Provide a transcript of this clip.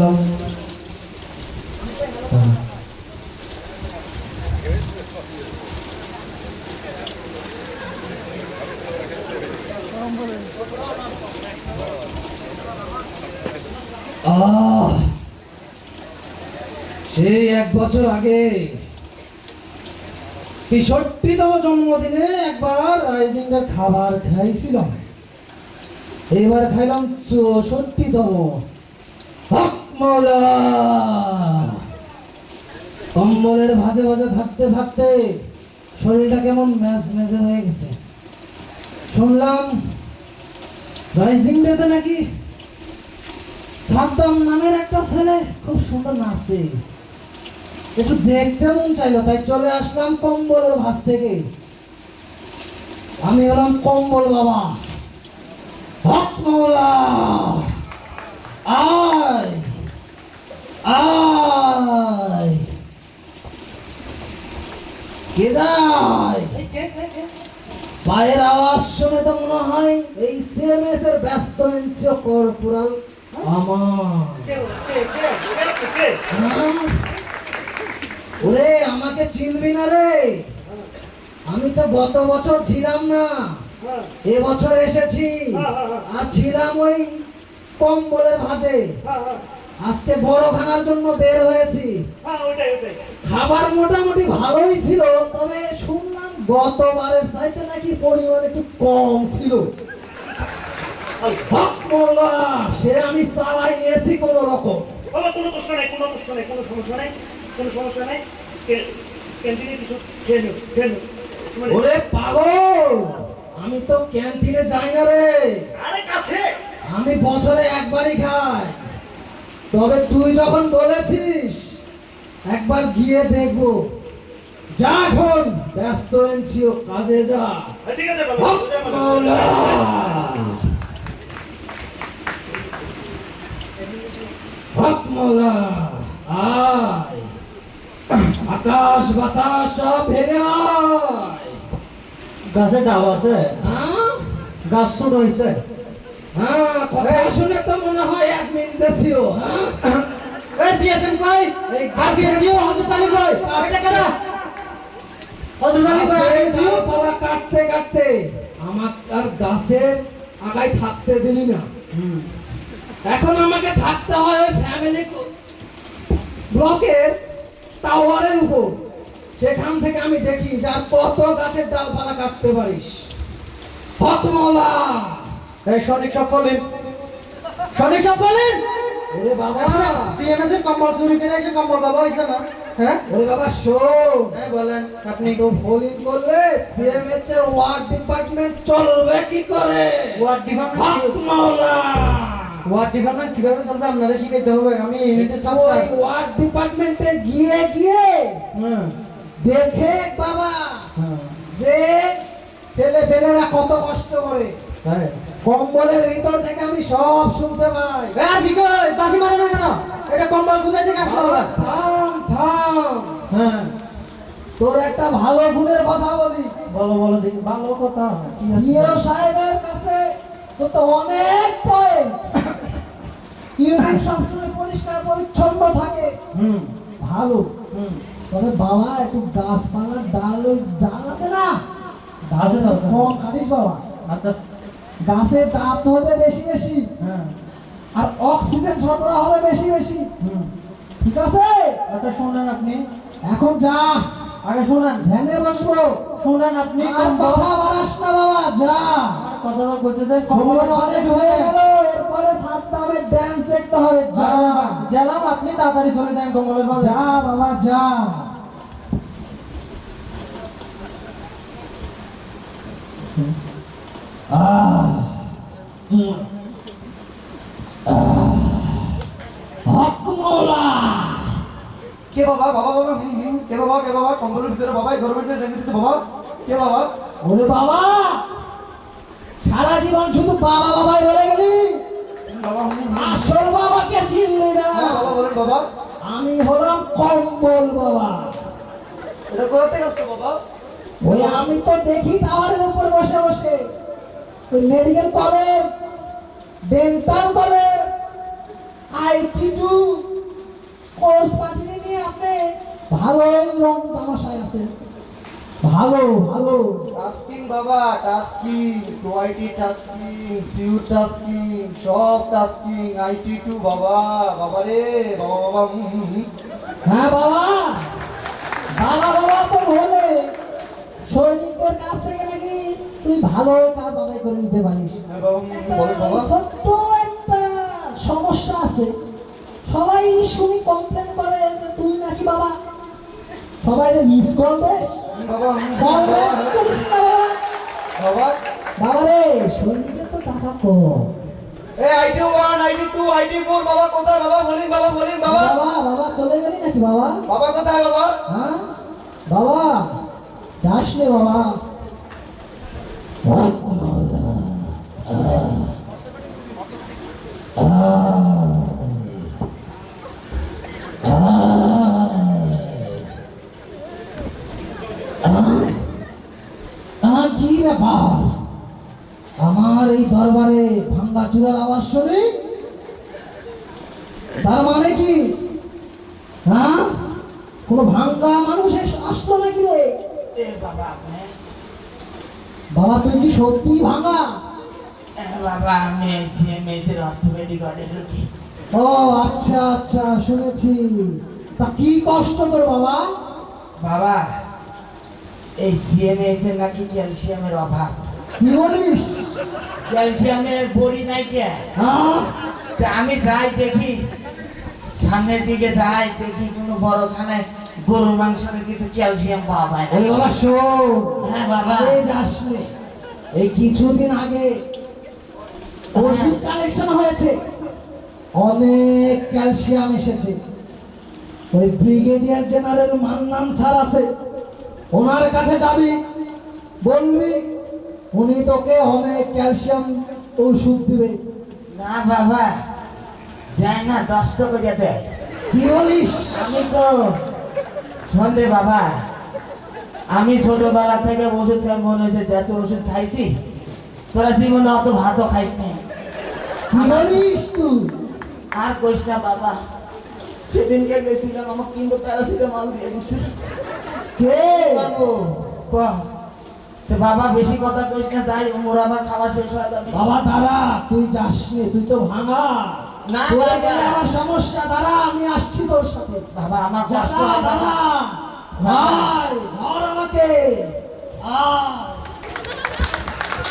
আহ। সেই এক বছর আগে তেষট্টিতম জন্মদিনে একবার রাইজিংয়ের খাবার খাইছিলাম। এবার খাইলাম চৌষট্টিতম। হক কম্বলের ভাজে ভাজে থাকতে থাকতে শরীরটা কেমন হয়ে গেছে। শুনলাম রাইজিং ডেতে নাকি সাদ্দাম নামের একটা ছেলে খুব সুন্দর নাচে একটু দেখতে মন চাইলো, তাই চলে আসলাম কম্বলের ভাস থেকে। আমি হলাম কম্বল বাবা। আয়। আয়। কে যায়? পায়ের আওয়াজ শুনে তো মনে হয় এই সিএমএস এর ব্যস্ত এনসিও কর্পোরাল আমার। হ্যাঁ? ওরে আমাকে চিনবি না রে। আমি তো গত বছর ছিলাম না। এ বছর এসেছি। আর ছিলাম ওই কম্বলের ভাজে। আজকে বড় খানার জন্য বের হয়েছি। খাবার মোটামুটি ভালোই ছিল তবে শুনলাম গতবারের চাইতে নাকি পরিমাণ একটু কম ছিল। সে আমি চালাই নিয়েছি কোন রকম। কোনো কষ্ট নাই কোনো কষ্ট নাই কোনো সমস্যা নাই কোনো সমস্যা নাই। ক্যান্টিনে কিছু খেয়ে নেব খেয়ে নেব ওরে পাগল! আমি তো ক্যান্টিনে যাই না রে। আরে কাছে। আমি বছরে একবারই খাই। তবে তুই যখন বলেছিস একবার গিয়ে দেখব। যা এখন ব্যস্ত এনছিও কাজে যা। ঠিক আছে মৌলা। আয়। আকাশ বাতাস সব আয়। গাছে ডাব আছে? হ্যাঁ? গাছ ছোট হয়েছে। হ্যাঁ কথা শুনে তো মনে হয় অ্যাডমিন যে ছিল হ্যাঁ। এই সিএসএম কই? আর সিএসজিও হযরত আলী কই? এটা কেডা? হযরত আলী কই? আর গাছের সিএসজিও কাটতে কাটতে আমার আর গাছের আগায় থাকতে দিলি না। এখন আমাকে থাকতে হয় ফ্যামিলি ব্লকের টাওয়ারের উপর। সেখান থেকে আমি দেখি যার কত গাছের ডালপালা কাটতে পারিস। হতমলা এই সনিক সব সনিক সব ওরে বাবা। সিএমএস এর কম্বল চুরি করে এসে কম্বল বাবা হইছে না? হ্যাঁ? ওরে বাবা শোন। হ্যাঁ বলেন। আপনি তো বোলিং করলে সিএমএইচ এর ওয়ার্ড ডিপার্টমেন্ট চলবে কি করে? ওয়ার্ড ডিপার্টমেন্ট মাওলা। ওয়ার্ড ডিপার্টমেন্ট কীভাবে চলবে? আপনারা শিখাইতে হবে। আমি ইউনিটে ওয়ার্ড ডিপার্টমেন্টে গিয়ে গিয়ে হ্যাঁ। দেখে বাবা যে ছেলে পেলেরা কত কষ্ট করে। কম্বলের ভিতর থেকে আমি সব শুনতে পাই। কি কই বাসি মারে না কেন? এটা কম্বল কোথায় থেকে আসলো থাম থাম। হ্যাঁ। তোর একটা ভালো গুণের কথা বলি। বলো বলো দেখি ভালো কথা। সিও সাহেবের কাছে তো তো অনেক পয়েন্ট ইউনিট সবসময় পরিষ্কার পরিচ্ছন্ন থাকে। হুম। ভালো। হুম। তবে বাবা একটু গাছপালার ডাল ওই ডাল আছে না? গাছে। কম কাটিস বাবা। আচ্ছা গাছের ডাব হবে বেশি বেশি। হ্যাঁ। আর অক্সিজেন সরবরাহ হবে বেশি বেশি। ঠিক আছে? আচ্ছা শুনেন আপনি? এখন যা। আগে শুনেন। ধ্যানে বসবো। শুনেন আপনি কথা বাড়াস না বাবা যা। কইতে দেয় কম্বল সময় অনেক হয়ে গেল। এরপরে সাত দামের ড্যান্স দেখতে হবে। যা। গেলাম আপনি তাড়াতাড়ি চলে যান কম্বলের বাবা যা বাবা যা। আহ। কে বাবা? বাবা বাবা কে বাবা কে বাবা? কম্বলের ভিতরে বাবা গভর্নমেন্টের রেখে দিতে বাবা। কে বাবা? ওরে বাবা! সারা জীবন শুধু বাবা বাবাই বলে গেলি। বাবা হুম, হুম। আসল বাবাকে চিনলি না। হ্যাঁ, বাবা বলেন বাবা। আমি হলাম কম্বল বাবা। এটা কোথা থেকে বাবা? ওই আমি তো দেখি টাওয়ারের উপর বসে ওই medical college dental college IT two course পাঠিয়ে নিয়ে আপনি ভালোই রং তামাশায় আছেন। ভালো ভালো। টাস্কিং বাবা টাস্কিং টোয়াইটি টাস্কিং সিউ টাস্কিং সব টাস্কিং আইটি টু বাবা বাবা রে বাবা বাবা। হ্যাঁ বাবা। বাবা বাবা তো বলে। সৈনিকদের কাছ থেকে নাকি তুই ভালো কাজ আদায় করে নিতে পারিস। হ্যাঁ ছোট্ট একটা সমস্যা আছে। সবাই শুনি কমপ্লেন করে যে তুই নাকি বাবা। সবাই যে মিস বাবা, ব্যাক করিস না বাবা। বাবা। রে সৈনিকের তো টাকা কম। এ IT one IT two IT four বাবা কোথায় বাবা? বলেন বাবা বলেন বাবা। বাবা বাবা চলে গেলি নাকি বাবা? বাবা কোথায় বাবা? হ্যাঁ? বাবা যাস রে বাবা কি ব্যাপার আমার এই দরবারে ভাঙ্গা চূড়ার আওয়াজ শুনি তার মানে কি হ্যাঁ কোনো ভাঙ্গা মানুষ আসলো নাকি রে এ বাবা আপনি বাবা তুই কি সত্যি ভাঙ্গা এ বাবা আমি অর্থোপেডিক অর্ডার রুগী ও আচ্ছা আচ্ছা শুনেছি। তা কি কষ্ট তোর বাবা? বাবা এই সিএমএসের নাকি ক্যালসিয়ামের অভাব। কি বলিস? ক্যালসিয়ামের বড়ি নাই কে? হ্যাঁ? আমি যাই দেখি। সামনের দিকে যাই দেখি কোনো বড়খানায় গরুর মাংসের কিছু ক্যালসিয়াম পাওয়া যায় আরে বাবা শোন। হ্যাঁ বাবা। এই নে। এই কিছুদিন আগে ওষুধ কালেকশন হয়েছে। অনেক ক্যালসিয়াম এসেছে। ওই ব্রিগেডিয়ার জেনারেল মান্নান স্যার আছে। ওনার কাছে যাবি বলবি উনি তোকে অনেক ক্যালসিয়াম ওষুধ দিবে। না বাবা। দেয় না দশ টাকা দেয় কি বলিস? আমি তো শোন বাবা আমি ছোটবেলা থেকে ওষুধ খাই মনে হচ্ছে যত ওষুধ খাইছি। তোরা জীবনে অত ভাতও খাইস না। কি বলিস তুই? আর কইস না বাবা সেদিনকে গেছিলাম আমার কিন্তু প্যারাসিটামল দিয়ে দিচ্ছে কে? করব। তো বাবা বেশি কথা কইস না তাই মোর আবার খাওয়া শেষ হয়ে যাবে। বাবা দাঁড়া তুই যাস তুই তো ভাঙা। না, আমার সমস্যা দাঁড়া আমি আসছি তোর সাথে। বাবা আমার কষ্ট দাঁড়া। হয় ভাই ধর আমাকে। আয়।